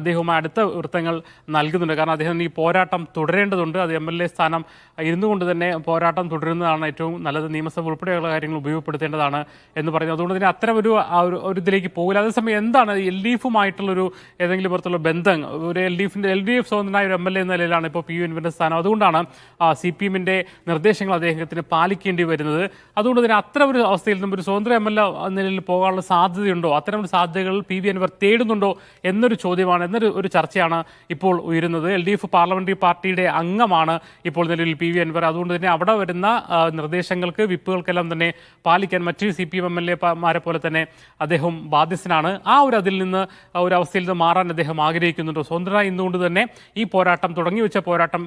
അദ്ദേഹവുമായി അടുത്ത വൃത്തങ്ങൾ നൽകുന്നുണ്ട്. കാരണം അദ്ദേഹം ഈ പോരാട്ടം തുടരേണ്ടതുണ്ട്. അത് എം എൽ എ സ്ഥാനം ഇരുന്നു കൊണ്ട് തന്നെ പോരാട്ടം തുടരുന്നതാണ് ഏറ്റവും നല്ലത്. നിയമസഭ ഉൾപ്പെടെയുള്ള കാര്യങ്ങൾ ഉപയോഗപ്പെടുത്തേണ്ടതാണ് എന്ന് പറയുന്നത് അതുകൊണ്ട് തന്നെ അത്തരം ഒരു ഒരു ഇതിലേക്ക് പോകില്ല. അതേസമയം എന്താണ് എൽ ഡി എഫുമായിട്ടുള്ളൊരു ഏതെങ്കിലും പുറത്തുള്ള ബന്ധം? ഒരു എൽ ഡി എഫിന്റെ എൽ ഡി എഫ് സ്വതന്ത്രനായ ഒരു എം എൽ എ എന്ന നിലയിലാണ് ഇപ്പോൾ പി യു എൻവിന്റെ സ്ഥാനം. അതുകൊണ്ടാണ് സി പി എമ്മിന്റെ നിർദ്ദേശങ്ങൾ അദ്ദേഹത്തിന് പാലിക്കേണ്ടി വരുന്നത്. അതുകൊണ്ട് തന്നെ അത്തരം ഒരു അവസ്ഥയിൽ നിന്നും ഒരു സ്വതന്ത്ര എം എൽ എ നിലയിൽ പോകാനുള്ള സാധ്യതയുണ്ടോ? അത്തരം സാധ്യതകൾ പി വി എൻവർ തേടുന്നുണ്ടോ എന്നൊരു ചോദ്യമാണ് എന്നൊരു ഒരു ചർച്ചയാണ് ഇപ്പോൾ ഉയരുന്നത്. എൽ ഡി എഫ് പാർലമെന്ററി പാർട്ടിയുടെ അംഗമാണ് ഇപ്പോൾ നിലവിൽ പി വി അൻവർ. അതുകൊണ്ട് തന്നെ അവിടെ വരുന്ന നിർദ്ദേശങ്ങൾക്ക് വിപ്പുകൾക്കെല്ലാം തന്നെ പാലിക്കാൻ മറ്റ് C P M M L എമാരെ പോലെ തന്നെ അദ്ദേഹം ബാധ്യസ്ഥനാണ്. ആ ഒരു അതിൽ നിന്ന് ഒരു അവസ്ഥയിൽ നിന്ന് മാറാൻ അദ്ദേഹം ആഗ്രഹിക്കുന്നുണ്ടോ. സ്വതന്ത്ര ഇന്നുകൊണ്ട് തന്നെ ഈ പോരാട്ടം തുടങ്ങി വെച്ച പോരാട്ടം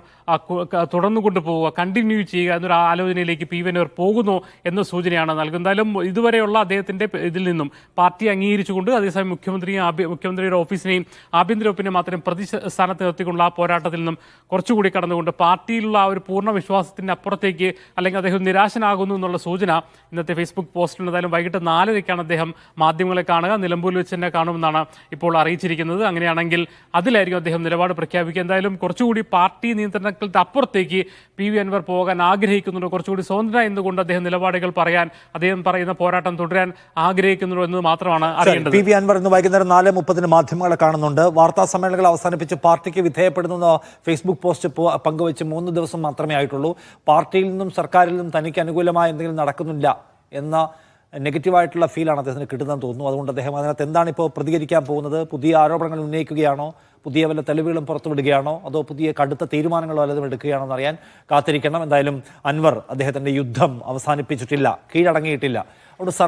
തുടർന്നു കൊണ്ടുപോവുക കണ്ടിന്യൂ ചെയ്യുക എന്നൊരു ആലോചനയിലേക്ക് പി വി അൻവർ പോകുന്നു എന്ന സൂചനയാണ് നൽകുന്നത്. ഇതുവരെയുള്ള അദ്ദേഹത്തിന്റെ ഇതിൽ നിന്നും പാർട്ടി അംഗീകരിച്ചുകൊണ്ട് അതേസമയം മുഖ്യമന്ത്രിയും മുഖ്യമന്ത്രിയുടെ ഓഫീസിനെയും ആഭ്യന്തര വകുപ്പിനെ മാത്രം പ്രതി സ്ഥാനത്ത് നിർത്തിക്കൊണ്ടുള്ള ആ പോരാട്ടത്തിൽ നിന്നും കുറച്ചുകൂടി കടന്നുകൊണ്ട് പാർട്ടിയിലുള്ള ആ ഒരു പൂർണ വിശ്വാസത്തിന് അപ്പുറത്തേക്ക് അല്ലെങ്കിൽ അദ്ദേഹം നിരാശനാകുന്നു എന്നുള്ള സൂചന ഇന്നത്തെ ഫേസ്ബുക്ക് പോസ്റ്റിൽ എന്തായാലും വൈകിട്ട് നാലരയ്ക്കാണ് അദ്ദേഹം മാധ്യമങ്ങളെ കാണുക. നിലമ്പൂരിൽ വെച്ച് തന്നെ കാണുമെന്നാണ് ഇപ്പോൾ അറിയിച്ചിരിക്കുന്നത്. അങ്ങനെയാണെങ്കിൽ അതിലായിരിക്കും അദ്ദേഹം നിലപാട് പ്രഖ്യാപിക്കുക. എന്തായാലും കുറച്ചുകൂടി പാർട്ടി നിയന്ത്രണങ്ങളുടെ അപ്പുറത്തേക്ക് പി വി അൻവർ പോകാൻ ആഗ്രഹിക്കുന്നുണ്ടോ. കുറച്ചുകൂടി സ്വതന്ത്ര എന്നുകൊണ്ട് അദ്ദേഹം നിലപാടുകൾ പറയാൻ അദ്ദേഹം പറയുന്ന പോരാട്ടം തുടരാൻ ആഗ്രഹിക്കുന്നുണ്ടോ എന്ന് മാത്രമാണ് അറിയേണ്ടത്. പി വി അൻവർ ഇന്ന് വൈകുന്നേരം നാല് മുപ്പതിന് മാധ്യമങ്ങളെ കാണുന്നുണ്ട്. വാർത്താ സമ്മേളനങ്ങൾ അവസാനിപ്പിച്ച് പാർട്ടിക്ക് വിധേയപ്പെടുന്ന ഫേസ്ബുക്ക് പോസ്റ്റ് പങ്കുവെച്ച് മൂന്ന് ദിവസം മാത്രമേ ആയിട്ടുള്ളൂ. പാർട്ടിയിൽ നിന്നും സർക്കാരിൽ നിന്നും തനിക്ക് അനുകൂലമായ എന്തെങ്കിലും നടക്കുന്നില്ല എന്ന നെഗറ്റീവായിട്ടുള്ള ഫീലാണ് അദ്ദേഹത്തിന് കിട്ടുന്നതെന്ന് തോന്നുന്നു. അതുകൊണ്ട് അദ്ദേഹം അതിനകത്ത് എന്താണ് ഇപ്പോൾ പ്രതികരിക്കാൻ പോകുന്നത്? പുതിയ ആരോപണങ്ങൾ ഉന്നയിക്കുകയാണോ? പുതിയ വല്ല തെളിവുകളും പുറത്തുവിടുകയാണോ? അതോ പുതിയ കടുത്ത തീരുമാനങ്ങളോ വല്ലതും എടുക്കുകയാണോ എന്നറിയാൻ കാത്തിരിക്കണം. എന്തായാലും അൻവർ അദ്ദേഹത്തിന്റെ യുദ്ധം അവസാനിപ്പിച്ചിട്ടില്ല. കീഴടങ്ങിയിട്ടില്ല. അതുകൊണ്ട്